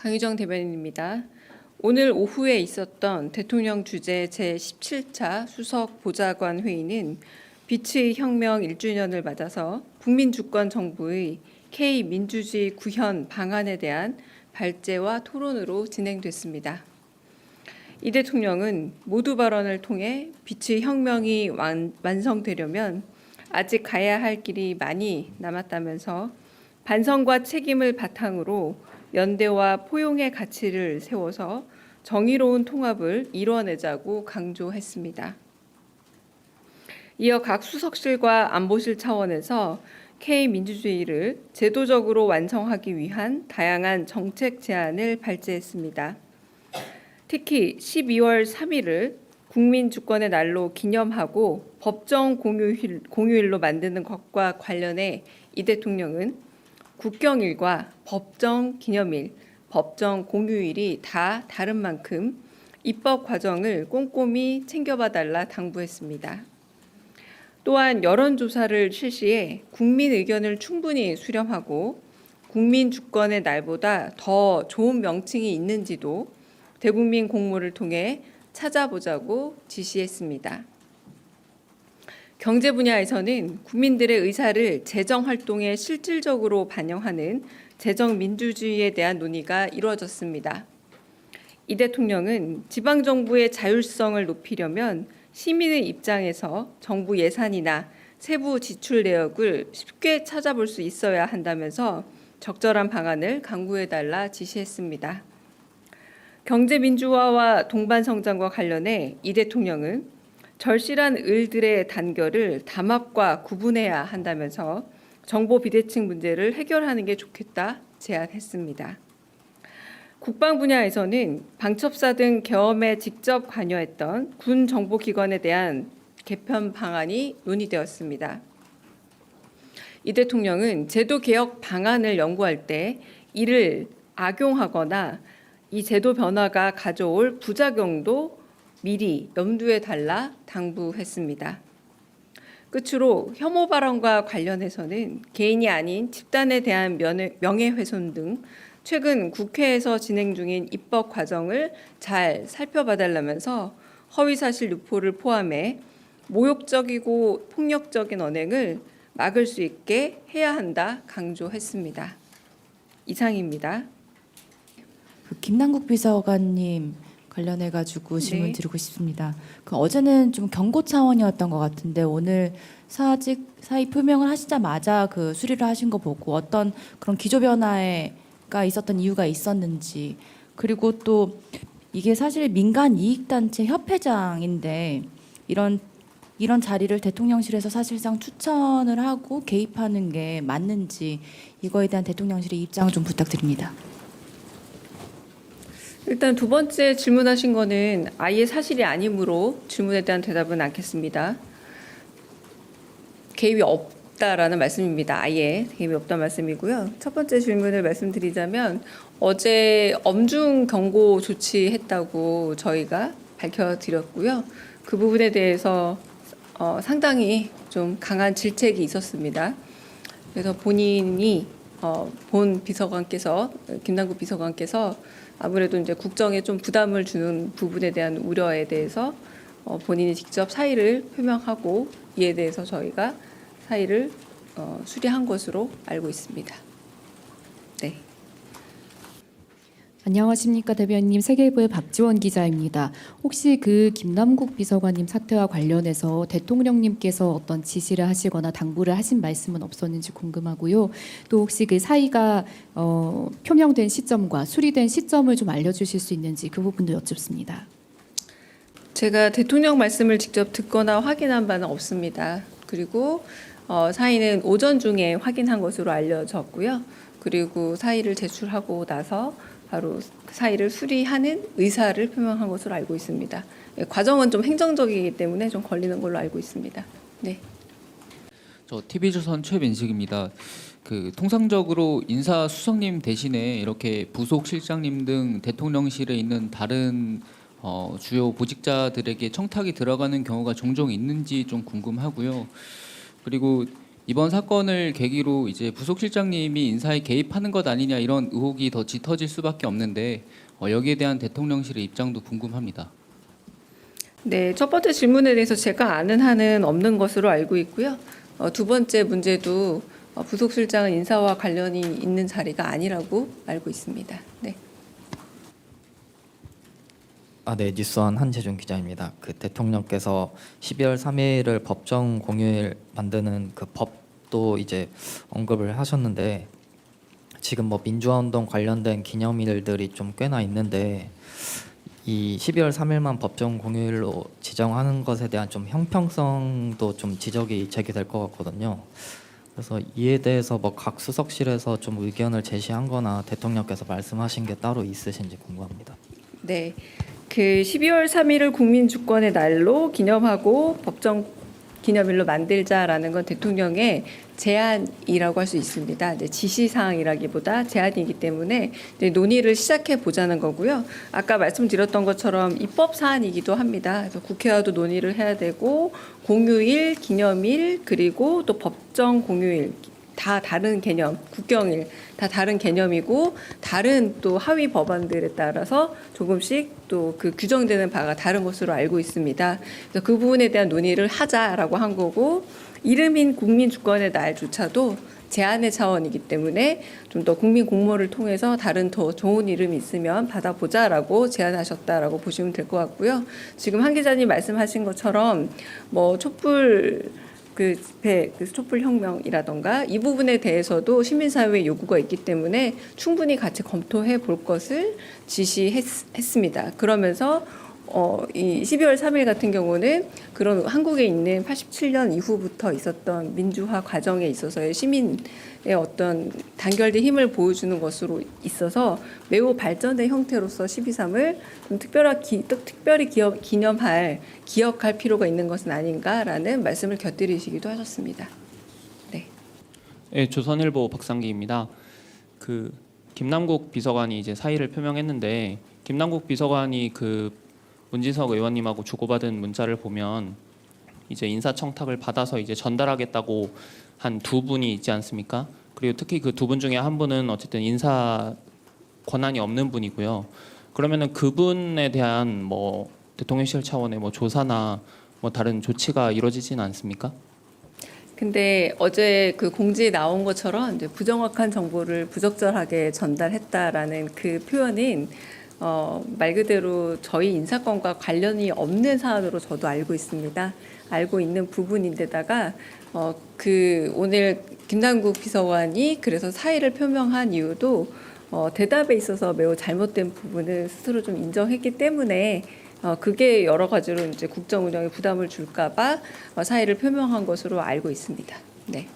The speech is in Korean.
강유정 대변인입니다. 오늘 오후에 있었던 대통령 주재 제17차 수석 보좌관 회의는 빛의 혁명 1주년을 맞아서 국민 주권 정부의 K민주주의 구현 방안에 대한 발제와 토론으로 진행됐습니다. 이 대통령은 모두 발언을 통해 빛의 혁명이 완, 완성되려면 아직 가야 할 길이 많이 남았다면서 반성과 책임을 바탕으로 연대와 포용의 가치를 세워서 정의로운 통합을 이뤄내자고 강조했습니다. 이어 각 수석실과 안보실 차원에서 K 민주주의를 제도적으로 완성하기 위한 다양한 정책 제안을 발제했습니다. 특히 12월 3일을 국민 주권의 날로 기념하고 법정 공휴일, 공휴일로 만드는 것과 관련해 이 대통령은 국경일과 법정 기념일, 법정 공휴일이 다 다른 만큼 입법 과정을 꼼꼼히 챙겨봐 달라 당부했습니다. 또한 여론조사를 실시해 국민 의견을 충분히 수렴하고 국민 주권의 날보다 더 좋은 명칭이 있는지도 대국민 공모를 통해 찾아보자고 지시했습니다. 경제 분야에서는 국민들의 의사를 재정 활동에 실질적으로 반영하는 재정 민주주의에 대한 논의가 이루어졌습니다. 이 대통령은 지방 정부의 자율성을 높이려면 시민의 입장에서 정부 예산이나 세부 지출 내역을 쉽게 찾아볼 수 있어야 한다면서 적절한 방안을 강구해 달라 지시했습니다. 경제 민주화와 동반 성장과 관련해 이 대통령은 절실한 을들의 단결을 담합과 구분해야 한다면서 정보 비대칭 문제를 해결하는 게 좋겠다 제안했습니다. 국방 분야에서는 방첩사 등 계엄에 직접 관여했던 군 정보기관에 대한 개편 방안이 논의되었습니다. 이 대통령은 제도 개혁 방안을 연구할 때 이를 악용하거나 이 제도 변화가 가져올 부작용도 미리 염두에 달라 당부했습니다. 끝으로 혐오 발언과 관련해서는 개인이 아닌 집단에 대한 명예훼손 등 최근 국회에서 진행 중인 입법 과정을 잘 살펴봐달라면서 허위사실 유포를 포함해 모욕적이고 폭력적인 언행을 막을 수 있게 해야 한다 강조했습니다. 이상입니다. 그 김남국 비서관님 관련해 가지고 질문 네. 드리고 싶습니다. 그 어제는 좀 경고 차원이었던 것 같은데 오늘 사직 사의 표명을 하시자마자 그 수리를 하신 거 보고 어떤 그런 기조 변화가 있었던 이유가 있었는지 그리고 또 이게 사실 민간 이익 단체 협회장인데 이런 이런 자리를 대통령실에서 사실상 추천을 하고 개입하는 게 맞는지 이거에 대한 대통령실의 입장을 좀 부탁드립니다. 일단 두 번째 질문하신 거는 아예 사실이 아니므로 질문에 대한 대답은 않겠습니다. 개입이 없다라는 말씀입니다. 아예 개입이 없다는 말씀이고요. 첫 번째 질문을 말씀드리자면 어제 엄중 경고 조치했다고 저희가 밝혀드렸고요. 그 부분에 대해서 어, 상당히 좀 강한 질책이 있었습니다. 그래서 본인이 어, 본 비서관께서 김남국 비서관께서 아무래도 이제 국정에 좀 부담을 주는 부분에 대한 우려에 대해서 어, 본인이 직접 사의를 표명하고 이에 대해서 저희가 사의를 어, 수리한 것으로 알고 있습니다. 네. 안녕하십니까 대변인님 세계일보의 박지원 기자입니다. 혹시 그 김남국 비서관님 사태와 관련해서 대통령님께서 어떤 지시를 하시거나 당부를 하신 말씀은 없었는지 궁금하고요. 또 혹시 그 사의가 어, 표명된 시점과 수리된 시점을 좀 알려주실 수 있는지 그 부분도 여쭙습니다. 제가 대통령 말씀을 직접 듣거나 확인한 바는 없습니다. 그리고 어, 사의는 오전 중에 확인한 것으로 알려졌고요. 그리고 사의를 제출하고 나서 바로 그 사의를 수리하는 의사를 표명한 것으로 알고 있습니다. 예, 과정은 좀 행정적이기 때문에 좀 걸리는 걸로 알고 있습니다. 네. 저 TV조선 최민식입니다. 그 통상적으로 인사 수석님 대신에 이렇게 부속 실장님 등 대통령실에 있는 다른 어, 주요 보직자들에게 청탁이 들어가는 경우가 종종 있는지 좀 궁금하고요. 그리고 이번 사건을 계기로 이제 부속실장님이 인사에 개입하는 것 아니냐 이런 의혹이 더 짙어질 수밖에 없는데 어, 여기에 대한 대통령실의 입장도 궁금합니다. 네, 첫 번째 질문에 대해서 제가 아는 한은 없는 것으로 알고 있고요. 어, 두 번째 문제도 어, 부속실장은 인사와 관련이 있는 자리가 아니라고 알고 있습니다. 네. 아, 네, 뉴스원 한재준 기자입니다. 그 대통령께서 12월 3일을 법정 공휴일 만드는 그 법 도 이제 언급을 하셨는데 지금 뭐 민주화 운동 관련된 기념일들이 좀 꽤나 있는데 이 12월 3일만 법정 공휴일로 지정하는 것에 대한 좀 형평성도 좀 지적이 제기될 것 같거든요. 그래서 이에 대해서 뭐 각 수석실에서 좀 의견을 제시한거나 대통령께서 말씀하신 게 따로 있으신지 궁금합니다. 네. 그 12월 3일을 국민 주권의 날로 기념하고 법정 기념일로 만들자라는 건 대통령의 제안이라고 할 수 있습니다. 네, 지시사항이라기보다 제안이기 때문에 이제 논의를 시작해 보자는 거고요. 아까 말씀드렸던 것처럼 입법 사안이기도 합니다. 그래서 국회와도 논의를 해야 되고 공휴일, 기념일 그리고 또 법정 공휴일 다 다른 개념, 국경일 다 다른 개념이고 다른 또 하위 법안들에 따라서 조금씩 또 그 규정되는 바가 다른 것으로 알고 있습니다. 그래서 그 부분에 대한 논의를 하자라고 한 거고 이름인 국민 주권의 날조차도 제안의 차원이기 때문에 좀 더 국민 공모를 통해서 다른 더 좋은 이름이 있으면 받아보자라고 제안하셨다라고 보시면 될 것 같고요. 지금 한 기자님 말씀하신 것처럼 뭐 촛불 그 집회, 그 촛불 혁명이라던가 이 부분에 대해서도 시민사회의 요구가 있기 때문에 충분히 같이 검토해 볼 것을 지시했습니다. 그러면서 어, 이 12월 3일 같은 경우는 그런 한국에 있는 87년 이후부터 있었던 민주화 과정에 있어서의 시민의 어떤 단결된 힘을 보여주는 것으로 있어서 매우 발전된 형태로서 12.3을 좀 특별하게 특별히 기업, 기념할 기억할 필요가 있는 것은 아닌가라는 말씀을 곁들이시기도 하셨습니다. 네. 네, 조선일보 박상기입니다. 그 김남국 비서관이 이제 사의를 표명했는데 김남국 비서관이 그 문진석 의원님하고 주고받은 문자를 보면 이제 인사청탁을 받아서 이제 전달하겠다고 한 두 분이 있지 않습니까? 그리고 특히 그 두 분 중에 한 분은 어쨌든 인사 권한이 없는 분이고요. 그러면은 그분에 대한 뭐 대통령실 차원의 뭐 조사나 뭐 다른 조치가 이루어지지는 않습니까? 근데 어제 그 공지에 나온 것처럼 부정확한 정보를 부적절하게 전달했다라는 그 표현은 어, 말 그대로 저희 인사권과 관련이 없는 사안으로 저도 알고 있습니다. 알고 있는 부분인데다가 어, 그 오늘 김남국 비서관이 그래서 사의를 표명한 이유도 어, 대답에 있어서 매우 잘못된 부분을 스스로 좀 인정했기 때문에 어, 그게 여러 가지로 이제 국정 운영에 부담을 줄까봐 어, 사의를 표명한 것으로 알고 있습니다. 네.